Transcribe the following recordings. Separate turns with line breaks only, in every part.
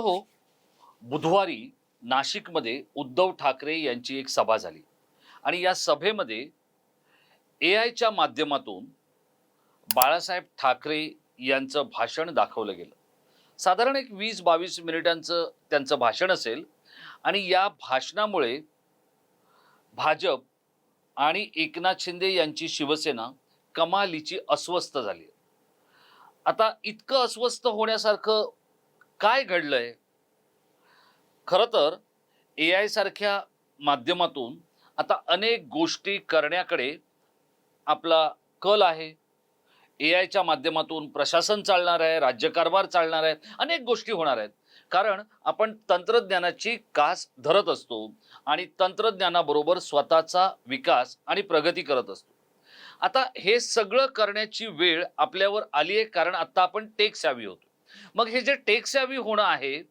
हो. बुधवारी नाशिकमध्ये उद्धव ठाकरे यांची एक सभा झाली. आणि या सभेमध्ये ए आयच्या माध्यमातून बाळासाहेब ठाकरे यांचं भाषण दाखवलं गेलं. साधारण एक वीस बावीस मिनिटांचं त्यांचं भाषण असेल. आणि या भाषणामुळे भाजप आणि एकनाथ शिंदे यांची शिवसेना कमालीची अस्वस्थ झाली आता इतकं अस्वस्थ होण्यासारखं काय घडलंय? खरं तर ए आय सारख्या माध्यमातून आता अनेक गोष्टी करण्याकडे आपला कल आहे. ए आयच्या माध्यमातून प्रशासन चालणार आहे राज्यकारभार चालणार आहे अनेक गोष्टी होणार आहेत. कारण आपण तंत्रज्ञानाची कास धरत असतो आणि तंत्रज्ञानाबरोबर स्वतःचा विकास आणि प्रगती करत असतो. आता हे सगळं करण्याची वेळ आपल्यावर आली आहे कारण आत्ता आपण टेक सॅवी होतो. मग हे जे टेक सॅवी होणं आहे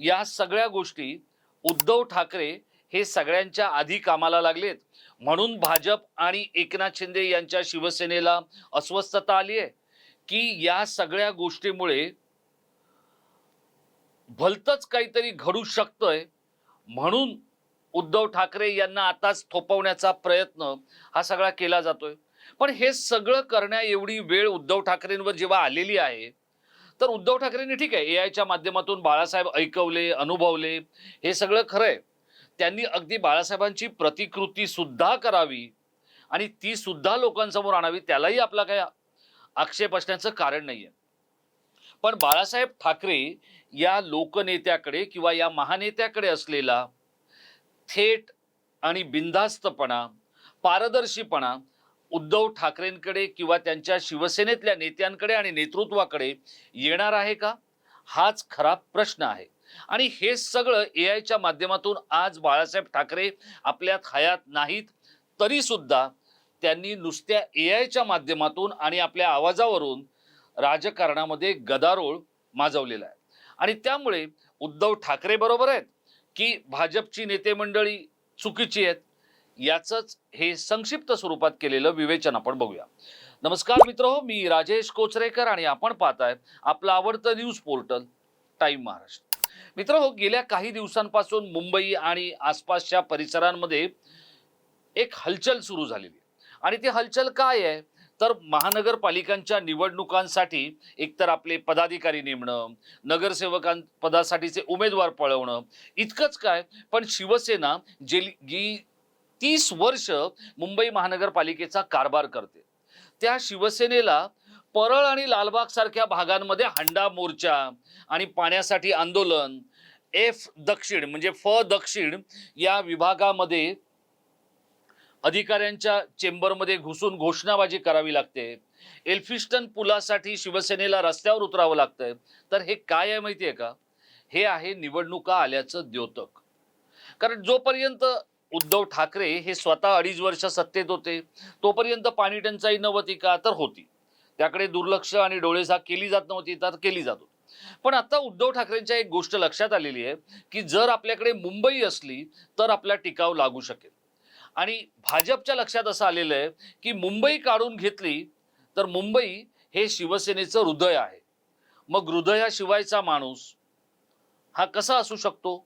या सगळ्या गोष्टी उद्धव ठाकरे हे सगळ्यांच्या आधी कामाला लागलेत. म्हणून भाजप आणि एकनाथ शिंदे यांच्या शिवसेनेला अस्वस्थता आली आहे की या सगळ्या गोष्टीमुळे भलतच काहीतरी घडू शकतंय. म्हणून उद्धव ठाकरे यांना आताच थोपवण्याचा प्रयत्न हा सगळा केला जातोय. पण हे सगळं करण्या एवढी वेळ उद्धव ठाकरेंवर जेव्हा आलेली आहे तर उद्धव ठाकरेंनी ठीक आहे ए आयच्या माध्यमातून बाळासाहेब ऐकवले अनुभवले हे सगळं खरं आहे. त्यांनी अगदी बाळासाहेबांची प्रतिकृती सुद्धा करावी आणि ती सुद्धा लोकांसमोर आणावी त्यालाही आपला काय आक्षेप असण्याचं कारण नाही आहे पण बाळासाहेब ठाकरे या लोकनेत्याकडे किंवा या महानेत्याकडे असलेला थेट आणि बिंधास्तपणा पारदर्शीपणा उद्धव ठाकरेंकडे किंवा त्यांच्या शिवसेनेतल्या नेत्यांकडे आणि नेतृत्वाकडे येणार आहे का? हाच खरा प्रश्न आहे. आणि हे सगळं ए आयच्या माध्यमातून आज बाळासाहेब ठाकरे आपल्यात हयात नाहीत तरी सुद्धा त्यांनी नुसत्या ए आयच्या माध्यमातून आणि आपल्या आवाजावरून राजकारणामध्ये गदारोळ माजवलेला आहे. आणि त्यामुळे उद्धव ठाकरे बरोबर आहेत की भाजपची नेते मंडळी चुकीची आहेत? याचंच हे संक्षिप्त स्वरूपात केलेलं विवेचन आपण बघूया. नमस्कार मित्र हो मी राजेश कोचरेकर आणि आपण पाहताय आपलं आवडतं न्यूज पोर्टल टाइम महाराष्ट्र. मित्र हो गेल्या काही दिवसांपासून मुंबई आणि आसपासच्या परिसरांमध्ये एक हलचल सुरू झालेली आहे. आणि ती हलचल काय आहे? तर महानगरपालिकांच्या निवडणुकांसाठी एकतर आपले पदाधिकारी नेमणं नगरसेवकां पदासाठीचे उमेदवार पळवणं इतकंच काय? पण शिवसेना जे जी तीस वर्ष मुंबई महानगरपालिकेचा कारभार करते. त्या शिवसेनेला परळ आणि लालबाग सारख्या भागांमध्ये हंडा मोर्चा आणि पाण्यासाठी आंदोलन एफ दक्षिण म्हणजे फ दक्षिण या विभागामध्ये अधिकाऱ्यांच्या चेंबरमध्ये घुसून घोषणाबाजी करावी लागते. एल्फिस्टन पुलासाठी शिवसेनेला रस्त्यावर उतरावं लागतंय. तर हे काय आहे माहिती आहे का? हे आहे निवडणुका आल्याचं द्योतक. कारण जोपर्यंत उद्धव ठाकरे हे स्वतः अडीच वर्ष सत्तेत होते. तोपर्यंत पाणी टंचाई नव्हती का? तर होती. त्याकडे दुर्लक्ष आणि डोळेझाक केली जात नव्हती तर केली जात होती. पण आता उद्धव ठाकरेंच्या एक गोष्ट लक्षात आलेली आहे की जर आपल्याकडे मुंबई असली तर आपला टिकाव लागू शकेल. आणि भाजपच्या लक्षात असं आलेलं आहे की मुंबई काढून घेतली तर मुंबई हे शिवसेनेचं हृदय आहे. मग हृदयाशिवायचा माणूस हा कसा असू शकतो?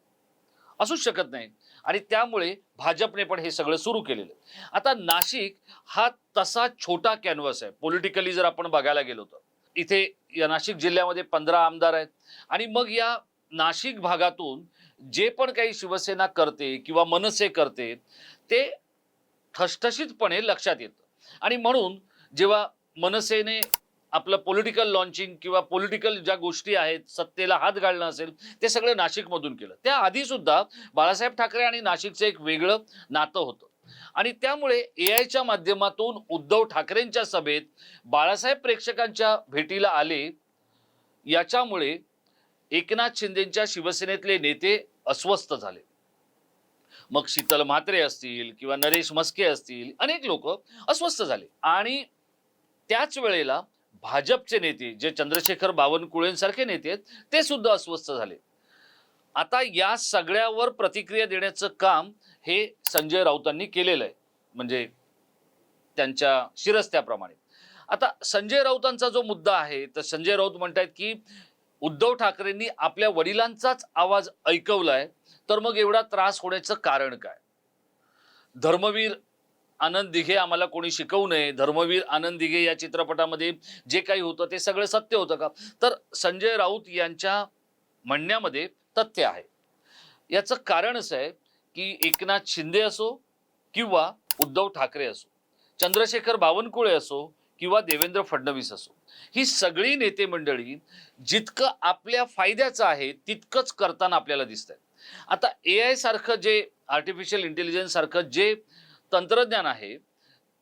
असूच शकत नाही. आणि त्यामुळे भाजपने पण हे सगळं सुरू केलेलं आहे. आता नाशिक हा तसा छोटा कॅनव्हस आहे. पॉलिटिकली जर आपण बघायला गेलो तर. इथे या नाशिक जिल्ह्यामध्ये पंधरा आमदार आहेत. आणि मग या नाशिक भागातून जे पण काही शिवसेना करते किंवा मनसे करते ते ठसठशीतपणे लक्षात येतं. आणि म्हणून जेव्हा मनसेने आपलं पॉलिटिकल लॉन्चिंग किंवा पॉलिटिकल ज्या गोष्टी आहेत सत्तेला हात घालणं असेल ते सगळं नाशिकमधून केलं. त्याआधी सुद्धा बाळासाहेब ठाकरे आणि नाशिकचं एक वेगळं नातं होतं. आणि त्यामुळे ए आयच्या माध्यमातून उद्धव ठाकरेंच्या सभेत बाळासाहेब प्रेक्षकांच्या भेटीला आले. याच्यामुळे एकनाथ शिंदेच्या शिवसेनेतले नेते अस्वस्थ झाले. मग शीतल म्हात्रे असतील किंवा नरेश मस्के असतील अनेक लोक अस्वस्थ झाले. आणि त्याच वेळेला भाजपचे नेते जे चंद्रशेखर बावनकुळेंसारखे नेते आहेत ते सुद्धा अस्वस्थ झाले. आता या सगळ्यावर प्रतिक्रिया देण्याचं काम हे संजय राऊतांनी केलेलं आहे. म्हणजे त्यांच्या शिरस्त्याप्रमाणे. आता संजय राऊतांचा जो मुद्दा आहे तर संजय राऊत म्हणतायत की उद्धव ठाकरेंनी आपल्या वडिलांचाच आवाज ऐकवलाय तर मग एवढा त्रास होण्याचं कारण काय? धर्मवीर आनंद दिघे आम्हाला कोणी शिकवू नये. धर्मवीर आनंद दिघे या चित्रपटामध्ये जे काही होतं ते सगळं सत्य होतं का? तर संजय राऊत यांच्या म्हणण्यामध्ये तथ्य आहे. याचं कारण असं आहे की एकनाथ शिंदे असो किंवा उद्धव ठाकरे असो चंद्रशेखर बावनकुळे असो किंवा देवेंद्र फडणवीस असो ही सगळी नेते मंडळी जितकं आपल्या फायद्याचं आहे तितकंच करताना आपल्याला दिसत आता ए आय सारखं जे आर्टिफिशियल इंटेलिजन्स सारखं जे तंत्रज्ञान आहे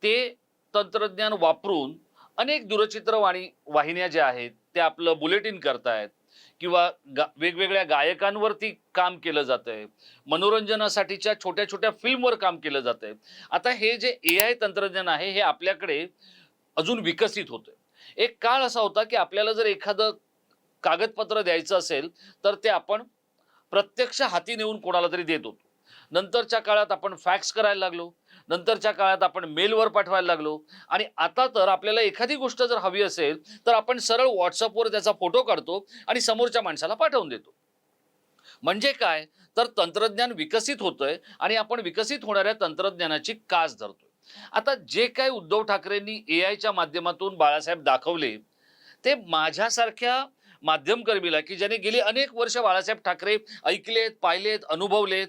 ते तंत्रज्ञान वापरून अनेक दूरचित्रवाणी वाहिन्या ज्या आहेत त्या आपलं बुलेटिन करतायत किंवा गा वेगवेगळ्या गायकांवरती काम केलं जात आहे मनोरंजनासाठीच्या छोट्या छोट्या फिल्मवर काम केलं जात आहे आता हे जे ए आय तंत्रज्ञान आहे हे आपल्याकडे अजून विकसित होतं एक काळ असा होता की आपल्याला जर एखादं कागदपत्र द्यायचं असेल तर ते आपण प्रत्यक्ष हाती नेऊन कोणाला तरी देत होतो. नंतरच्या काळात आपण फॅक्स करायला लागलो. नंतरच्या काळात आपण मेलवर पाठवायला लागलो. आणि आता तर आपल्याला एखादी गोष्ट जर हवी असेल तर आपण सरळ व्हॉट्सअपवर त्याचा फोटो काढतो आणि समोरच्या माणसाला पाठवून देतो. म्हणजे काय? तर तंत्रज्ञान विकसित होतंय आणि आपण विकसित होणाऱ्या तंत्रज्ञानाची कास धरतोय. आता जे काय उद्धव ठाकरेंनी ए आयच्या माध्यमातून बाळासाहेब दाखवले ते माझ्यासारख्या माध्यमकर्मीला की ज्याने गेली अनेक वर्ष बाळासाहेब ठाकरे ऐकलेत पाहिलेत अनुभवलेत.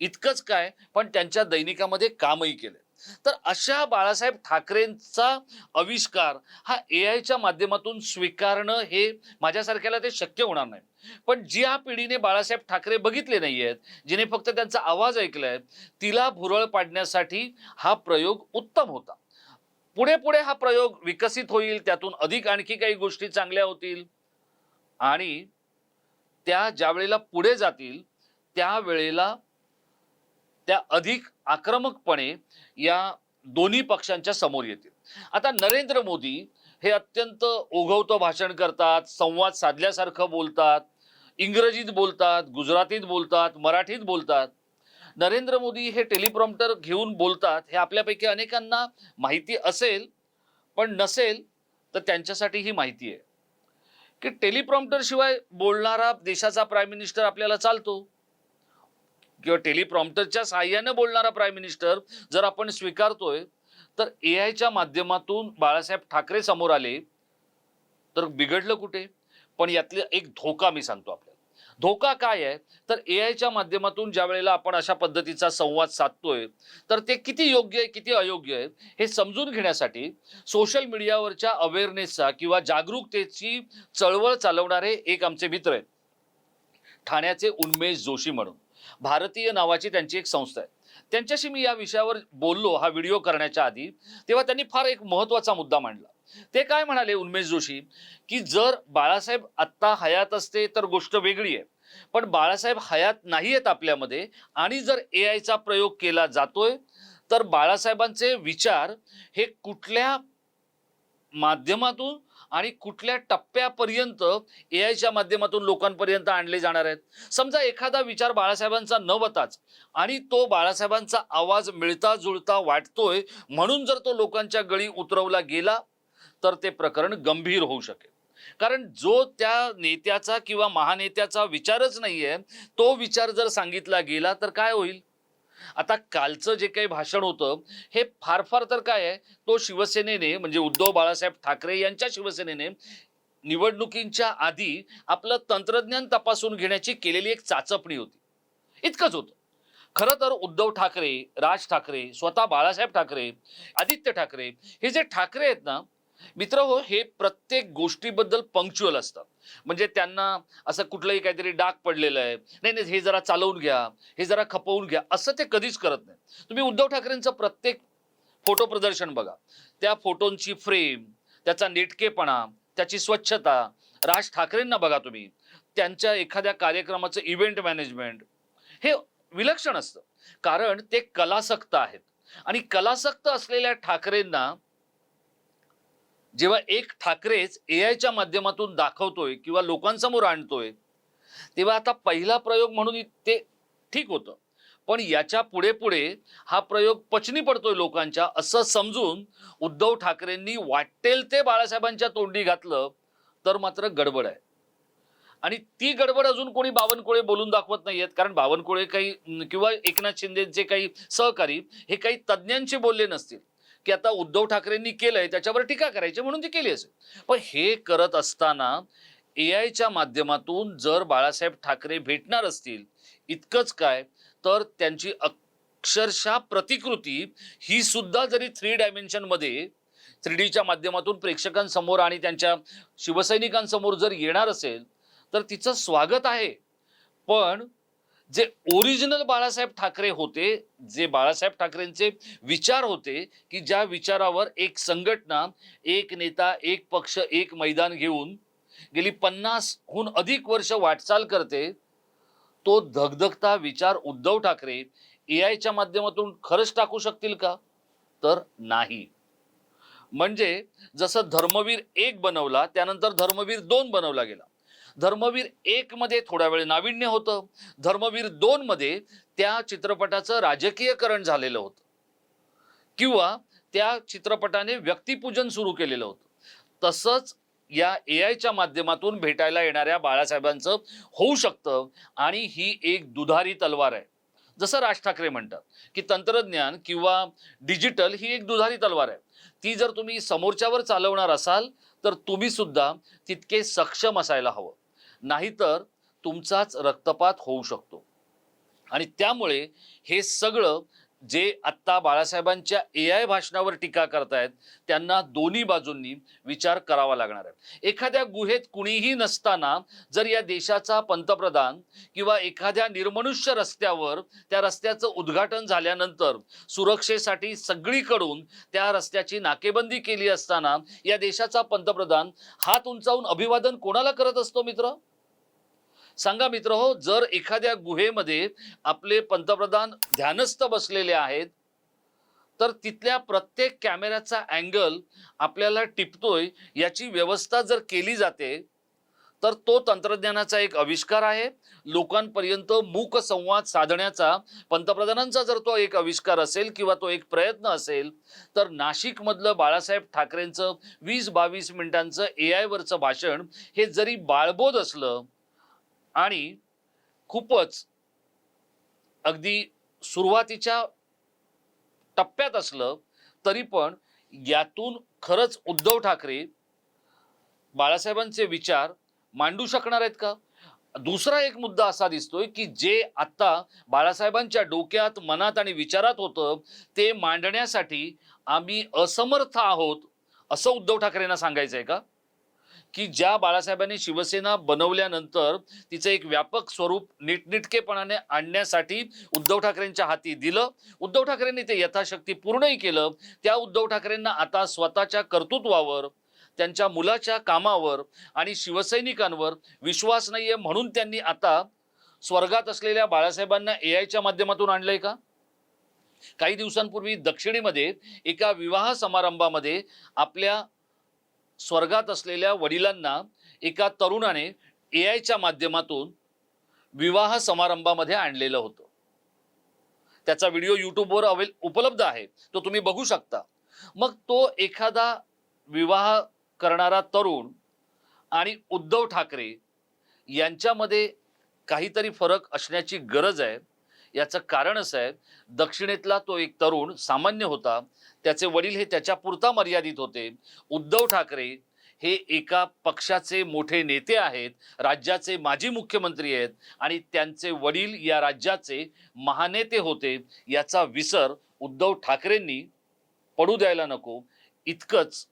इतकंच काय पण त्यांच्या दैनिकामध्ये कामही केले. तर अशा बाळासाहेब ठाकरेंचा आविष्कार हा ए आयच्या माध्यमातून स्वीकारणं हे माझ्यासारख्याला ते शक्य होणार नाही. पण ज्या पिढीने बाळासाहेब ठाकरे बघितले नाही आहेत जिने फक्त त्यांचा आवाज ऐकलाय तिला भुरळ पाडण्यासाठी हा प्रयोग उत्तम होता. पुढे पुढे हा प्रयोग विकसित होईल त्यातून अधिक आणखी काही गोष्टी चांगल्या होतील. आणि त्या ज्या वेळेला पुढे जातील त्यावेळेला त्या अधिक आक्रमकपणे या दोन्ही पक्षांच्या समोर येतील. आता नरेंद्र मोदी हे अत्यंत ओघवतं भाषण करतात संवाद साधल्यासारखं बोलतात इंग्रजीत बोलतात गुजरातीत बोलतात मराठीत बोलतात. नरेंद्र मोदी हे टेलिप्रॉम्प्टर घेऊन बोलतात हे आपल्यापैकी अनेकांना माहिती असेल पण नसेल तर त्यांच्यासाठी ही माहिती आहे. की टेलिप्रॉम्प्टर शिवाय बोलणारा देशाचा प्राईम मिनिस्टर आपल्याला चालतो. किंवा टेलिप्रॉम्प्टरच्या सहाय्याने बोलणारा प्राईम मिनिस्टर जर आपण स्वीकारतोय तर ए आयच्या माध्यमातून बाळासाहेब ठाकरे समोर आले तर बिघडलं कुठे? पण यातले एक धोका मी सांगतो आपण धोका काय आहे? तर ए आयच्या माध्यमातून ज्या वेळेला आपण अशा पद्धतीचा संवाद साधतोय तर ते किती योग्य आहे किती अयोग्य आहे हे समजून घेण्यासाठी सोशल मीडियावरच्या अवेअरनेसचा किंवा जागरूकतेची चळवळ चालवणारे एक आमचे मित्र आहेत. ठाण्याचे उन्मेष जोशी म्हणून. भारतीय नावाची त्यांची एक संस्था आहे. त्यांच्याशी मी या विषयावर बोललो हा व्हिडिओ करण्याच्या आधी तेव्हा त्यांनी फार एक महत्त्वाचा मुद्दा मांडला. ते काय म्हणाले उन्मेश जोशी? की जर बाळासाहेब आत्ता हयात असते तर गोष्ट वेगळी आहे. पण बाळासाहेब हयात नाही आहेत आपल्यामध्ये आणि जर ए आयचा प्रयोग केला जातोय तर बाळासाहेबांचे विचार हे कुठल्या माध्यमातून आणि कुठल्या टप्प्यापर्यंत ए आयच्या माध्यमातून लोकांपर्यंत आणले जाणार आहेत? समजा एखादा विचार बाळासाहेबांचा न होताच आणि तो बाळासाहेबांचा आवाज मिळता जुळता वाटतोय म्हणून जर तो लोकांच्या गळी उतरवला गेला तर ते प्रकरण गंभीर होऊ शकेल. कारण जो त्या नेत्याचा किंवा महानेत्याचा विचारच नाहीये तो विचार जर सांगितला गेला तर काय होईल? आता कालचं जे काही भाषण होतं हे फार फार तर काय आहे? तो शिवसेनेने म्हणजे उद्धव बाळासाहेब ठाकरे यांच्या शिवसेनेने निवडणुकींच्या आधी आपलं तंत्रज्ञान तपासून घेण्याची केलेली एक चाचपणी होती. इतकंच होतं. खरं तर उद्धव ठाकरे राज ठाकरे स्वतः बाळासाहेब ठाकरे आदित्य ठाकरे हे जे ठाकरे आहेत ना मित्र हो हे प्रत्येक गोष्टीबद्दल पंक्च्युअल असतात. म्हणजे त्यांना असं कुठलंही काहीतरी डाग पडलेलं आहे. नाही नाही हे जरा चालवून घ्या हे जरा खपवून घ्या असं ते कधीच करत नाही तुम्ही उद्धव ठाकरेंचं प्रत्येक फोटो प्रदर्शन बघा. त्या फोटोंची फ्रेम त्याचा नेटकेपणा त्याची स्वच्छता राज ठाकरेंना बघा तुम्ही. त्यांच्या एखाद्या कार्यक्रमाचं इव्हेंट मॅनेजमेंट हे विलक्षण असतं. कारण ते कलासक्त आहेत. आणि कलासक्त असलेल्या ठाकरेंना जेव्हा एक ठाकरेच ए आयच्या माध्यमातून दाखवतोय किंवा लोकांसमोर आणतोय तेव्हा आता पहिला प्रयोग म्हणून ते ठीक होतं. पण याच्यापुढे पुढे हा प्रयोग पचनी पडतोय लोकांच्या असं समजून उद्धव ठाकरेंनी वाटेल ते बाळासाहेबांच्या तोंडी घातलं तर मात्र गडबड आहे. आणि ती गडबड अजून कोणी बावनकुळे बोलून दाखवत नाहीयेत कारण बावनकुळे काही किंवा एकनाथ शिंदेचे काही सहकारी हे काही तज्ज्ञांशी बोलले नसतील. की आता उद्धव ठाकरेंनी केलंय त्याच्यावर टीका करायची म्हणून ती केली असेल. पण हे करत असताना ए आयच्या माध्यमातून जर बाळासाहेब ठाकरे भेटणार असतील इतकंच काय? तर त्यांची अक्षरशः प्रतिकृती ही सुद्धा जरी थ्री डायमेन्शनमध्ये थ्री डीच्या माध्यमातून प्रेक्षकांसमोर आणि त्यांच्या शिवसैनिकांसमोर जर येणार असेल तर तिचं स्वागत आहे. पण जे ओरिजिनल बाळासाहेब ठाकरे होते जे बाळासाहेब ठाकरेंचे विचार होते की ज्या विचारावर एक संघटना एक नेता एक पक्ष एक मैदान घेऊन गेली पन्नासहून अधिक वर्ष वाटचाल करते तो धगधगता विचार उद्धव ठाकरे ए आयच्या माध्यमातून खरंच टाकू शकतील का? तर नाही. म्हणजे जसं धर्मवीर एक बनवला त्यानंतर धर्मवीर दोन बनवला गेला. धर्मवीर एक मध्ये वेळ नाविन्य होतं. धर्मवीर दोन मध्ये त्या चित्रपटाचं राजकीयकरण झालेलं होतं. किंवा त्या चित्रपटाने व्यक्तिपूजन सुरू केलेलं होतं. तसंच या ए आयच्या माध्यमातून भेटायला येणाऱ्या बाळासाहेबांचं होऊ शकतं आणि ही एक दुधारी तलवार आहे. जसं राज ठाकरे म्हणतात की तंत्रज्ञान किंवा डिजिटल ही एक दुधारी तलवार आहे. ती जर तुम्ही समोरच्यावर चालवणार असाल तर तुम्ही सुद्धा तितके सक्षम असायला हवं. नाहीतर तुमचाच रक्तपात होऊ शकतो. आणि त्यामुळे हे सगळं जे आत्ता बाळासाहेबांच्या ए आय भाषणावर टीका करतायत त्यांना दोन्ही बाजूंनी विचार करावा लागणार आहे एखाद्या गुहेत कुणीही नसताना जर या देशाचा पंतप्रधान किंवा एखाद्या निर्मनुष्य रस्त्यावर त्या रस्त्याचं उद्घाटन झाल्यानंतर सुरक्षेसाठी सगळीकडून त्या रस्त्याची नाकेबंदी केली असताना या देशाचा पंतप्रधान हात उंचावून अभिवादन कोणाला करत असतो मित्र? सांगा मित्र हो जर एखाद्या गुहेमध्ये आपले पंतप्रधान ध्यानस्थ बसलेले आहेत तर तिथल्या प्रत्येक कॅमेऱ्याचा अँगल आपल्याला टिपतोय याची व्यवस्था जर केली जाते तर तो तंत्रज्ञानाचा एक आविष्कार आहे. लोकांपर्यंत मूक संवाद साधण्याचा पंतप्रधानांचा जर तो एक आविष्कार असेल किंवा तो एक प्रयत्न असेल तर नाशिकमधलं बाळासाहेब ठाकरेंचं वीस बावीस मिनिटांचं ए आयवरचं भाषण हे जरी बाळबोध असलं आणि खूपच अगदी सुरुवातीच्या टप्प्यात असलं तरी पण यातून खरंच उद्धव ठाकरे बाळासाहेबांचे विचार मांडू शकणार आहेत का? दुसरा एक मुद्दा असा दिसतोय की जे आता बाळासाहेबांच्या डोक्यात मनात आणि विचारात होतं ते मांडण्यासाठी आम्ही असमर्थ आहोत असं उद्धव ठाकरेंना सांगायचंय का? की ज्या बाळासाहेबांनी शिवसेना बनवल्यानंतर तिचं एक व्यापक स्वरूप नीटनिटकेपणाने आणण्यासाठी उद्धव ठाकरेंच्या हाती दिलं. उद्धव ठाकरेंनी ते यथाशक्ती पूर्णही केलं. त्या उद्धव ठाकरेंना आता स्वतःच्या कर्तृत्वावर त्यांच्या मुलाच्या कामावर आणि शिवसैनिकांवर विश्वास नाहीये म्हणून त्यांनी आता स्वर्गात असलेल्या बाळासाहेबांना ए आयच्या माध्यमातून आणलंय का? काही दिवसांपूर्वी दक्षिणेमध्ये एका विवाह समारंभामध्ये आपल्या स्वर्गात असलेल्या वडिलांना एका तरुणाने ए आयच्या माध्यमातून विवाह समारंभामध्ये आणलेलं होतं. त्याचा व्हिडिओ युट्यूबवर अवेल उपलब्ध आहे. तो तुम्ही बघू शकता. मग तो एखादा विवाह करणारा तरुण आणि उद्धव ठाकरे यांच्यामध्ये काहीतरी फरक असण्याची गरज आहे. याचं कारण असं आहे दक्षिणेतला तो एक तरुण सामान्य होता त्याचे वडील हे त्याच्या पुरता मर्यादित होते. उद्धव ठाकरे हे एका पक्षाचे मोठे नेते आहेत राज्याचे माजी मुख्यमंत्री आहेत आणि त्यांचे वडील या राज्याचे महानेते होते याचा विसर उद्धव ठाकरेंनी पडू द्यायला नको इतकंच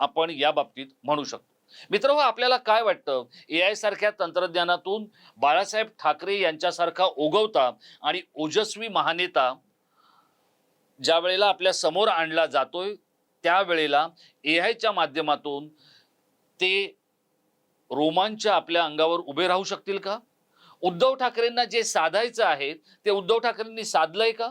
आपण या बाबतीत म्हणू शकतो. मित्र हो, आपल्याला काय वाटतं? ए आय सारख्या तंत्रज्ञानातून बाळासाहेब ठाकरे यांच्यासारखा ओघवता आणि ओजस्वी महानेता ज्या वेळेला आपल्यासमोर आणला जातोय त्यावेळेला ए आयच्या माध्यमातून ते रोमांच आपल्या अंगावर उभे राहू शकतील का? उद्धव ठाकरेंना जे साधायचं आहे ते उद्धव ठाकरेंनी साधलंय का?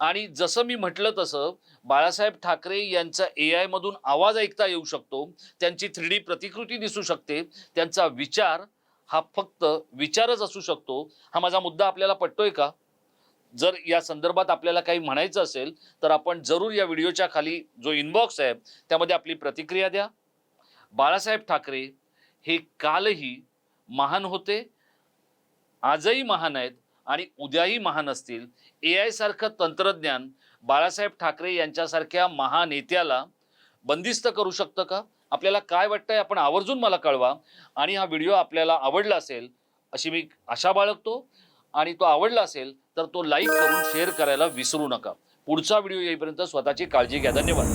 आणि जसं मी म्हटलं तसं बाळासाहेब ठाकरे यांचा ए आय मधून आवाज ऐकता येऊ शकतो त्यांची थ्री डी प्रतिकृती दिसू शकते त्यांचा विचार हा फक्त विचारच असू शकतो. हा माझा मुद्दा आपल्याला पटतोय का? जर या संदर्भात आपल्याला काही म्हणायचं असेल तर आपण जरूर या व्हिडिओच्या खाली जो इनबॉक्स आहे त्यामध्ये आपली प्रतिक्रिया द्या. बाळासाहेब ठाकरे हे कालही महान होते आजही महान आहेत आणि उद्याही महान असतील. ए आय सारखं तंत्रज्ञान बाळासाहेब ठाकरे यांच्यासारख्या महानेत्याला बंदिस्त करू शकतं का? आपल्याला काय वाटतंय आपण आवर्जून मला कळवा. आणि हा व्हिडिओ आपल्याला आवडला असेल अशी मी आशा बाळगतो. आणि तो आवडला असेल तर तो लाईक करून शेअर करायला विसरू नका. पुढचा व्हिडिओ येईपर्यंत स्वतःची काळजी घ्या. धन्यवाद.